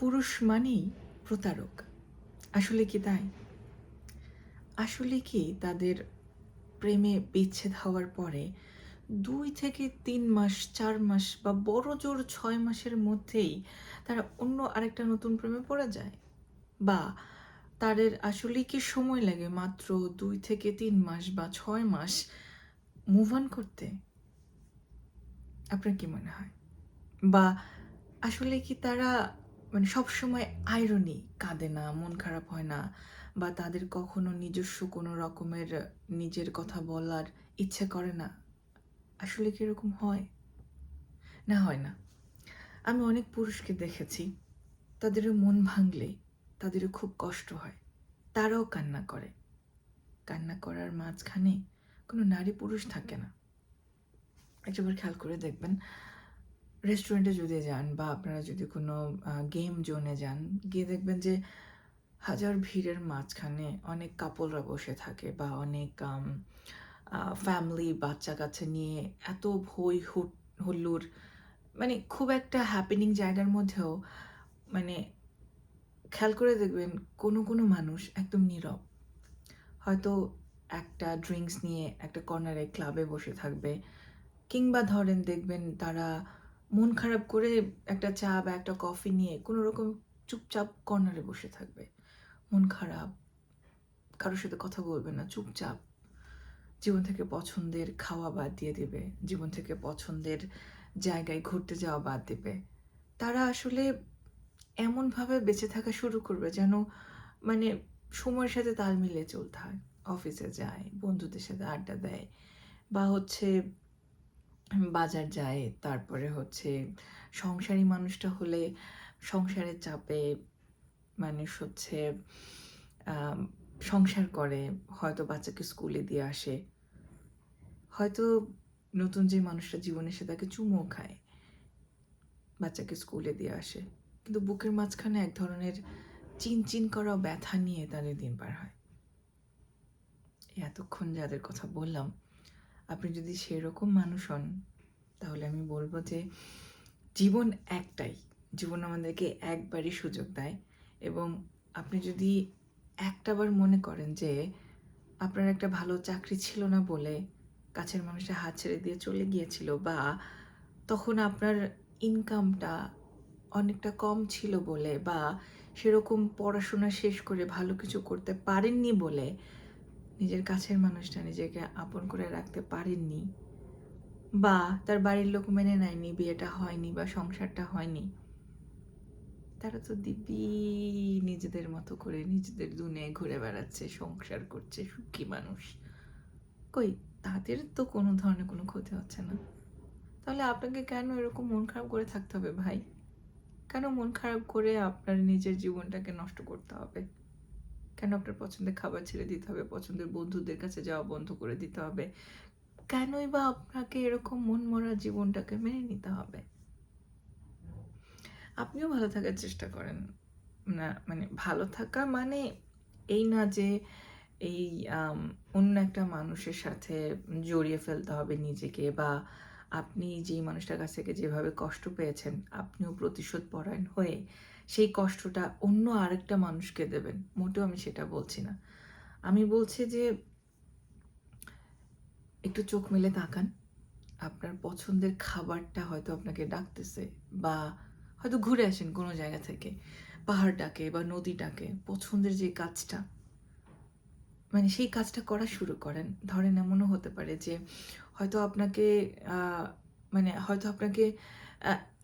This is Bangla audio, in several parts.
পুরুষ মানেই প্রতারক। আসলে কি তাই? আসলে কি তাদের প্রেমে বিচ্ছেদ হওয়ার পরে দুই থেকে তিন মাস, চার মাস বা বড় জোর ছয় মাসের মধ্যেই তারা অন্য আরেকটা নতুন প্রেমে পড়ে যায়? বা তাদের আসলে কি সময় লাগে মাত্র দুই থেকে তিন মাস বা ছয় মাস মুভ অন করতে? আপনার কি মনে হয়? বা আসলে কি তারা মানে সবসময় আয়রনি কাঁদে না, মন খারাপ হয় না বা তাদের কখনো নিজস্ব কোনো রকমের নিজের কথা বলার ইচ্ছে করে না। আসলে কি এরকম হয়? না হয় না। আমি অনেক পুরুষকে দেখেছি তাদেরও মন ভাঙলে তাদেরও খুব কষ্ট হয়। তারাও কান্না করে। কান্না করার মাঝখানে কোনো নারী পুরুষ থাকে না। একবার খেয়াল করে দেখবেন রেস্টুরেন্টে যদি যান বা আপনারা যদি কোনো গেম জোনে যান, গিয়ে দেখবেন যে হাজার ভিড়ের মাঝখানে অনেক কাপলরা বসে থাকে বা অনেক ফ্যামিলি বাচ্চা কাচ্চা নিয়ে এত হুট হুল্লুর মানে খুব একটা হ্যাপেনিং জায়গার মধ্যেও মানে খেয়াল করে দেখবেন কোনো কোনো মানুষ একদম নীরব। হয়তো একটা ড্রিঙ্কস নিয়ে একটা কর্নারে ক্লাবে বসে থাকবে, কিংবা ধরেন দেখবেন তারা মন খারাপ করে একটা চা বা একটা কফি নিয়ে কোনো রকম চুপচাপ কর্নারে বসে থাকবে। মন খারাপ, কারোর সাথে কথা বলবে না, চুপচাপ। জীবন থেকে পছন্দের খাওয়া বাদ দিয়ে দেবে। জীবন থেকে পছন্দের জায়গায় ঘুরতে যাওয়া বাদ দেবে। তারা আসলে এমনভাবে বেঁচে থাকা শুরু করবে যেন মানে সময়ের সাথে তাল মিলিয়ে চলতে হয়। অফিসে যায়, বন্ধুদের সাথে আড্ডা দেয় বা হচ্ছে বাজার যায়, তারপরে হচ্ছে সংসারী মানুষটা হলে সংসারের চাপে মানুষ হচ্ছে সংসার করে, হয়তো বাচ্চাকে স্কুলে দিয়ে আসে। হয়তো নতুন যে মানুষটা জীবনে সে তাকে চুমো খায়, বাচ্চাকে স্কুলে দিয়ে আসে। কিন্তু বুকের মাঝখানে এক ধরনের চিনচিন করা ব্যথা নিয়ে তাদের দিন পার হয়। এতক্ষণ যাদের কথা বললাম আপনি যদি সেরকম মানুষ হন, তাহলে আমি বলব যে জীবন একটাই। জীবন আমাদেরকে একবারই সুযোগ দেয় এবং আপনি যদি একটাবার মনে করেন যে আপনার একটা ভালো চাকরি ছিল না বলে কাছের মানুষটা হাত ছেড়ে দিয়ে চলে গিয়েছিল বা তখন আপনার ইনকামটা অনেকটা কম ছিল বলে বা সেরকম পড়াশোনা শেষ করে ভালো কিছু করতে পারেননি বলে নিজের কাছের মানুষটা নিজেকে আপন করে রাখতে পারেননি বা তার বাড়ির লোক মেনে নেয়নি, বিয়েটা হয়নি বা সংসারটা হয়নি। তারা তো দিব্যি নিজেদের মতো করে নিজেদের দুনে ঘুরে বেড়াচ্ছে, সংসার করছে, সুখী মানুষ। কই, তাদের তো কোনো ধরনের কোনো ক্ষতি হচ্ছে না। তাহলে আপনাকে কেন এরকম মন খারাপ করে থাকতে হবে ভাই? কেন মন খারাপ করে আপনার নিজের জীবনটাকে নষ্ট করতে হবে? কেন আপনার পছন্দের খাবার ছেড়ে দিতে হবে? পছন্দের বন্ধুদের কাছে যাওয়া বন্ধ করে দিতে হবে? কেনই বা আপনাকে এরকম মন মরা জীবনটাকে মেনে নিতে হবে? আপনিও ভালো থাকার চেষ্টা করেন। না মানে ভালো থাকা মানে এই না যে এই অন্য একটা মানুষের সাথে জড়িয়ে ফেলতে হবে নিজেকে বা আপনি যেই মানুষটার কাছ থেকে যেভাবে কষ্ট পেয়েছেন, আপনিও প্রতিশোধ পরায়ণ হয়ে সেই কষ্টটা অন্য আরেকটা মানুষকে দেবেন। মোটেও আমি সেটা বলছি না। আমি বলছি যে, একটু চোখ মেলে তাকান। আপনার পছন্দের খাবারটা হয়তো আপনাকে ডাকতেছে বা হয়তো ঘুরে আসেন কোনো জায়গা থেকে, পাহাড় ডাকে বা নদী ডাকে, পছন্দের যে কাজটা মানে সেই কাজটা করা শুরু করেন। ধরেন এমনও হতে পারে যে, হয়তো আপনাকে মানে হয়তো আপনাকে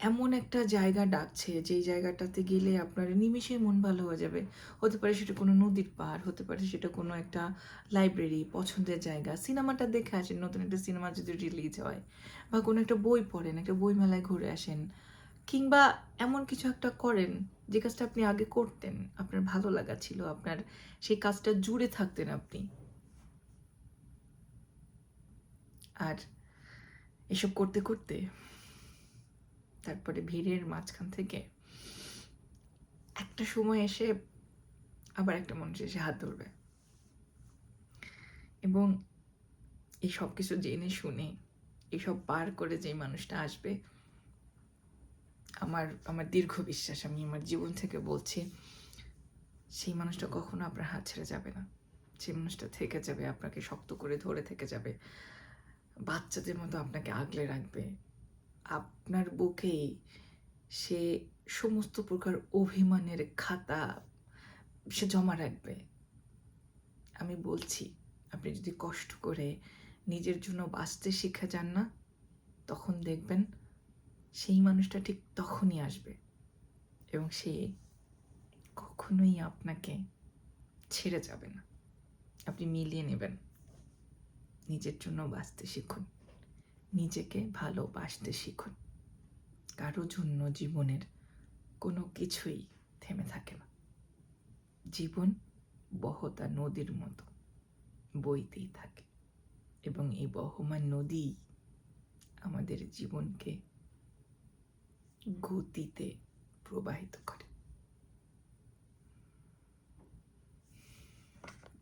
এমন একটা জায়গা ডাকছে, যেই জায়গাটাতে গেলে আপনার নিমিষেই মন ভালো হয়ে যাবে। হতে পারে সেটা কোনো নদীর পাড়, হতে পারে সেটা কোনো একটা লাইব্রেরি পছন্দের জায়গা। সিনেমাটা দেখে আসেন, নতুন একটা সিনেমা যদি রিলিজ হয়, বা কোনো একটা বই পড়েন, একটা বই মেলায় ঘুরে আসেন, কিংবা এমন কিছু একটা করেন, যে কাজটা আপনি আগে করতেন, আপনার ভালো লাগা ছিল, আপনার সেই কাজটা জুড়ে থাকতেন আপনি। আর এসব করতে করতে তারপরে ভিড়ের মাঝখান থেকে একটা সময় এসে আবার একটা মানুষ এসে হাত ধরবে। এবং এই সব কিছু জেনে শুনে এইসব পার করে যে মানুষটা আসবে, আমার আমার দীর্ঘ বিশ্বাস, আমি আমার জীবন থেকে বলছি, সেই মানুষটা কখনো আপনার হাত ছেড়ে যাবে না। সেই মানুষটা থেকে যাবে, আপনাকে শক্ত করে ধরে থেকে যাবে। বাচ্চাদের মতো আপনাকে আগলে রাখবে। আপনার বুকেই সে সমস্ত প্রকার অভিমানের খাতা সে জমা রাখবে। আমি বলছি, আপনি যদি কষ্ট করে নিজের জন্য বাঁচতে শিখে যান না, তখন দেখবেন সেই মানুষটা ঠিক তখনই আসবে এবং সে কখনোই আপনাকে ছেড়ে যাবে না। আপনি মিলিয়ে নেবেন। নিজের জন্য বাঁচতে শিখুন। নিজেকে ভালোবাসতে শিখুন। কারও জন্য জীবনের কোনো কিছুই থেমে থাকে না। জীবন বহতা নদীর মতো বইতেই থাকে এবং এই বহমান নদী আমাদের জীবনকে গতিতে প্রবাহিত করে।